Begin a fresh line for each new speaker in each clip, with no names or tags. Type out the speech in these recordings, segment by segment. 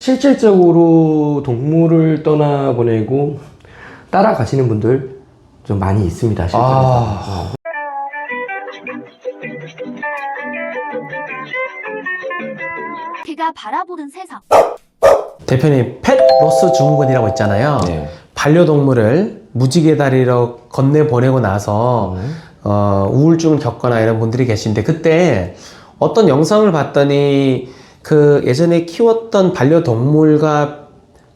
실질적으로 동물을 떠나보내고 따라가시는 분들 좀 많이 있습니다. 실제로.
아.
그가 바라보는 세상.
대표님 펫 로스 증후군이라고 있잖아요.
네.
반려동물을 무지개 다리로 건네 보내고 나서 어, 우울증을 겪거나 이런 분들이 계신데 그때 어떤 영상을 봤더니 그 예전에 키웠던 반려동물과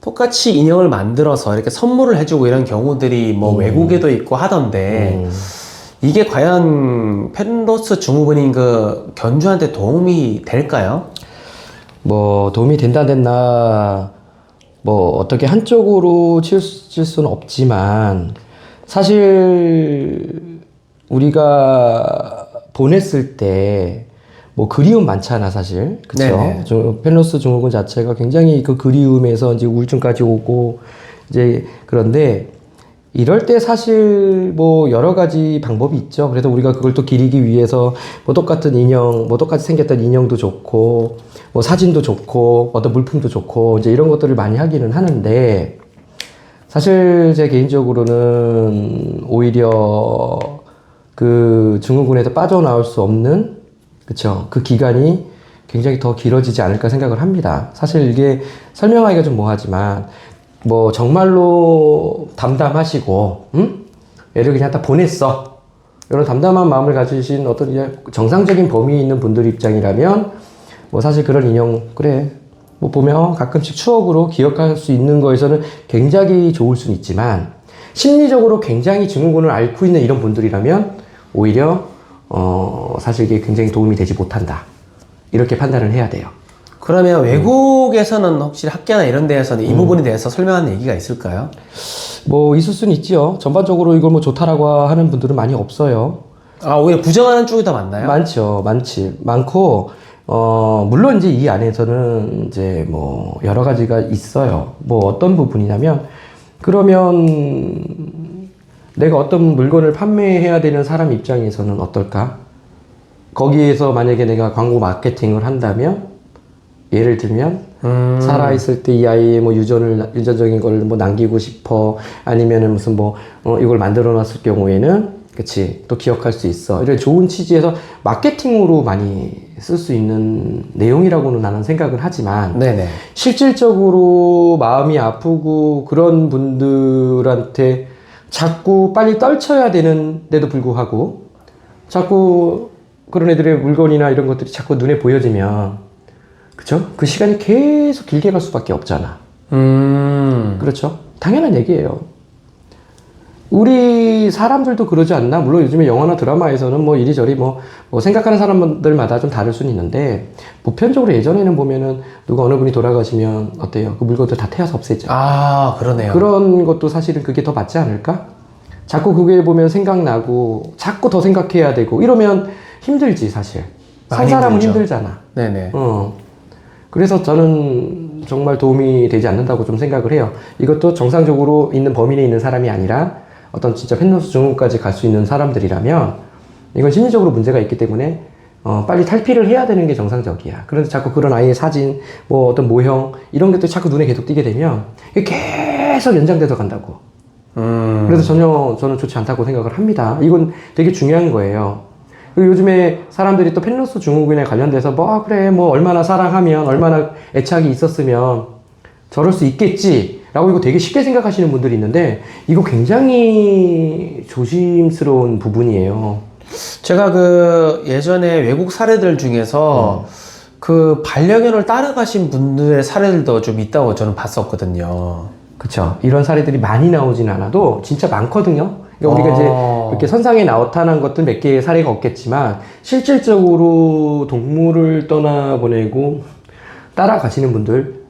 똑같이 인형을 만들어서 이렇게 선물을 해주고 이런 경우들이 뭐 외국에도 있고 하던데
음.
이게 과연 펫로스 증후군인 그 견주한테 도움이 될까요?
뭐 도움이 된다 안 됐나 뭐 어떻게 한쪽으로 칠 수는 없지만 사실 우리가 보냈을 때 뭐 그리움 많잖아 사실. 저 펜로스 증후군 자체가 굉장히 그 그리움에서 이제 우울증까지 오고 이제 그런데 이럴 때 사실 뭐 여러 가지 방법이 있죠. 그래서 우리가 그걸 또 기리기 위해서 뭐 똑같은 인형, 뭐 똑같이 생겼던 인형도 좋고, 뭐 사진도 좋고, 어떤 물품도 좋고, 이제 이런 것들을 많이 하기는 하는데, 사실 제 개인적으로는 오히려 그 증후군에서 빠져나올 수 없는, 그쵸. 그 기간이 굉장히 더 길어지지 않을까 생각을 합니다. 사실 이게 설명하기가 좀 뭐하지만, 뭐 정말로 담담하시고, 음? 얘를 그냥 다 보냈어. 이런 담담한 마음을 가지신 어떤 정상적인 범위 있는 분들 입장이라면, 뭐 사실 그런 인형, 그래. 뭐 보면 가끔씩 추억으로 기억할 수 있는 거에서는 굉장히 좋을 수는 있지만, 심리적으로 굉장히 증후군을 앓고 있는 이런 분들이라면, 오히려, 어, 사실 이게 굉장히 도움이 되지 못한다. 이렇게 판단을 해야 돼요.
그러면 외국에서는 혹시 학교나 이런 데에서는 이 부분에 대해서 설명하는 얘기가 있을까요?
뭐 있을 수는 있지요. 전반적으로 이걸 뭐 좋다라고 하는 분들은 많이 없어요.
아 오히려 부정하는 쪽이 더 많나요?
많죠, 많지, 많고 어 물론 이제 이 안에서는 이제 뭐 여러 가지가 있어요. 뭐 어떤 부분이냐면 그러면 내가 어떤 물건을 판매해야 되는 사람 입장에서는 어떨까? 거기에서 만약에 내가 광고 마케팅을 한다면 예를 들면
음,
살아 있을 때 이 아이의 뭐 유전을 유전적인 걸 뭐 남기고 싶어 아니면은 무슨 뭐 어, 이걸 만들어 놨을 경우에는 그치 또 기억할 수 있어 이런 좋은 취지에서 마케팅으로 많이 쓸 수 있는 내용이라고는 나는 생각을 하지만
네네.
실질적으로 마음이 아프고 그런 분들한테 자꾸 빨리 떨쳐야 되는데도 불구하고 자꾸 그런 애들의 물건이나 이런 것들이 자꾸 눈에 보여지면 그쵸? 그 시간이 계속 길게 갈 수밖에 없잖아.
음,
그렇죠? 당연한 얘기예요. 우리 사람들도 그러지 않나? 물론 요즘에 영화나 드라마에서는 뭐 이리저리 뭐, 뭐 생각하는 사람들마다 좀 다를 수는 있는데, 보편적으로 예전에는 보면은 누가 어느 분이 돌아가시면 어때요? 그 물건들 다 태워서 없애죠.
아 그러네요.
그런 것도 사실은 그게 더 맞지 않을까? 자꾸 그게 보면 생각나고, 자꾸 더 생각해야 되고, 이러면 힘들지, 사실. 산
많이
사람은
힘들죠.
힘들잖아.
네네.
어. 그래서 저는 정말 도움이 되지 않는다고 좀 생각을 해요. 이것도 정상적으로 있는 범위 내에 있는 사람이 아니라 어떤 진짜 펜노스 증후까지 갈 수 있는 사람들이라면 이건 심리적으로 문제가 있기 때문에 어, 빨리 탈피를 해야 되는 게 정상적이야. 그런데 자꾸 그런 아이의 사진, 뭐 어떤 모형 이런 것도 자꾸 눈에 계속 띄게 되면 계속 연장돼서 간다고.
음,
그래서 전혀 저는 좋지 않다고 생각을 합니다. 이건 되게 중요한 거예요. 그리고 요즘에 사람들이 또 펜로스 증후군에 관련돼서 뭐 아, 그래 뭐 얼마나 사랑하면 얼마나 애착이 있었으면 저럴 수 있겠지 라고 이거 되게 쉽게 생각하시는 분들이 있는데 이거 굉장히 조심스러운 부분이에요.
제가 그 예전에 외국 사례들 중에서 그 반려견을 따라가신 분들의 사례들도 좀 있다고 저는 봤었거든요.
그쵸. 이런 사례들이 많이 나오진 않아도 진짜 많거든요. 그러니까 우리가
어.
이제 이렇게 선상에 나타난 것들 몇 개의 사례가 없겠지만 실질적으로 동물을 떠나보내고 따라가시는 분들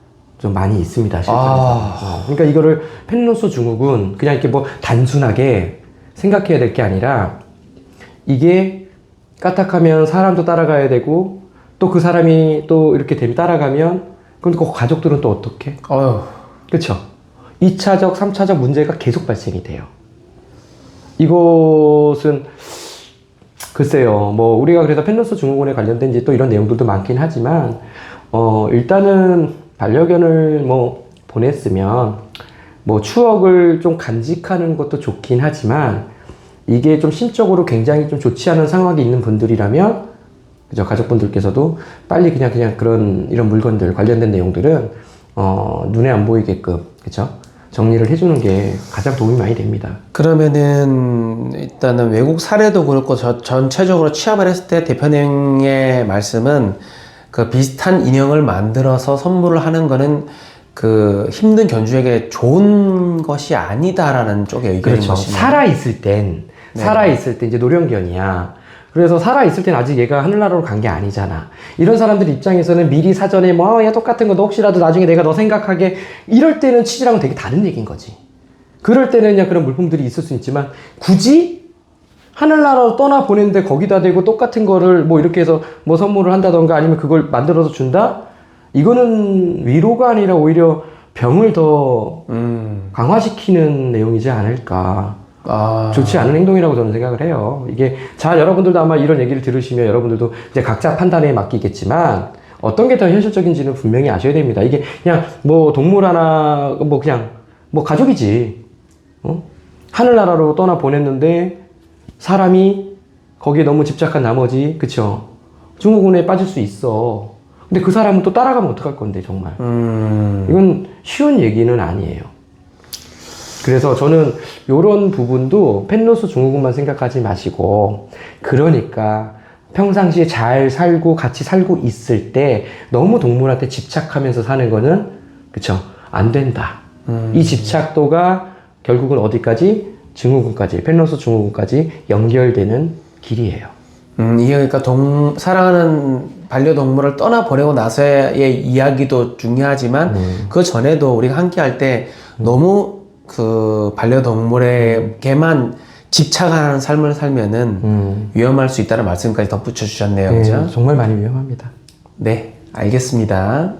좀 많이 있습니다. 실제로.
아.
어, 그러니까 이거를 펜로스 증후군 그냥 이렇게 뭐 단순하게 생각해야 될 게 아니라 이게 까딱하면 사람도 따라가야 되고 또 그 사람이 또 이렇게 되면 따라가면 그럼 그 가족들은 또 어떻게?
어휴,
그쵸? 2차적, 3차적 문제가 계속 발생이 돼요. 이것은 글쎄요, 뭐 우리가 그래서 펜로스 증후군에 관련된 이제 또 이런 내용들도 많긴 하지만 어 일단은 반려견을 뭐 보냈으면 뭐 추억을 좀 간직하는 것도 좋긴 하지만 이게 좀 심적으로 굉장히 좀 좋지 않은 상황이 있는 분들이라면 그죠 가족분들께서도 빨리 그냥 그냥 그런 이런 물건들 관련된 내용들은 어 눈에 안 보이게끔 그죠 정리를 해주는 게 가장 도움이 많이 됩니다.
그러면은 일단은 외국 사례도 그렇고 저, 전체적으로 취합을 했을 때 대표님의 말씀은 그 비슷한 인형을 만들어서 선물을 하는 거는 그 힘든 견주에게 좋은 것이 아니다라는 쪽의 의견인
그렇죠.
것이네요.
살아 있을 땐
네.
살아 있을 때 이제 노령견이야. 그래서 살아 있을 땐 아직 얘가 하늘나라로 간 게 아니잖아. 이런 사람들 입장에서는 미리 사전에 뭐 야 똑같은 거 너 혹시라도 나중에 내가 너 생각하게 이럴 때는 치즈랑은 되게 다른 얘기인 거지. 그럴 때는 그냥 그런 물품들이 있을 수 있지만 굳이 하늘나라로 떠나 보냈는데 거기다 대고 똑같은 거를 뭐 이렇게 해서 뭐 선물을 한다던가 아니면 그걸 만들어서 준다? 이거는 위로가 아니라 오히려 병을 더
음.
강화시키는 내용이지 않을까.
아.
좋지 않은 행동이라고 저는 생각을 해요. 이게 잘 여러분들도 아마 이런 얘기를 들으시면 여러분들도 이제 각자 판단에 맡기겠지만 어떤 게 더 현실적인지는 분명히 아셔야 됩니다. 이게 그냥 뭐 동물 하나 뭐 그냥 뭐 가족이지. 어? 하늘나라로 떠나 보냈는데 사람이 거기에 너무 집착한 나머지 그쵸? 증후군에 빠질 수 있어. 근데 그 사람은 또 따라가면 어떡할 건데 정말.
음.
이건 쉬운 얘기는 아니에요. 그래서 저는 이런 부분도 펜로스 증후군만 생각하지 마시고 그러니까 평상시에 잘 살고 같이 살고 있을 때 너무 동물한테 집착하면서 사는 거는 그쵸 안 된다. 이 집착도가 결국은 어디까지 증후군까지 펜로스 증후군까지 연결되는 길이에요.
음, 이게 그러니까 동, 사랑하는 반려동물을 떠나보내고 나서의 이야기도 중요하지만 그 전에도 우리가 함께 할 때 너무 그 반려동물에게만 집착하는 삶을 살면은
음.
위험할 수 있다는 말씀까지 덧붙여 주셨네요.
네,
그죠?
정말 많이 위험합니다.
네, 알겠습니다.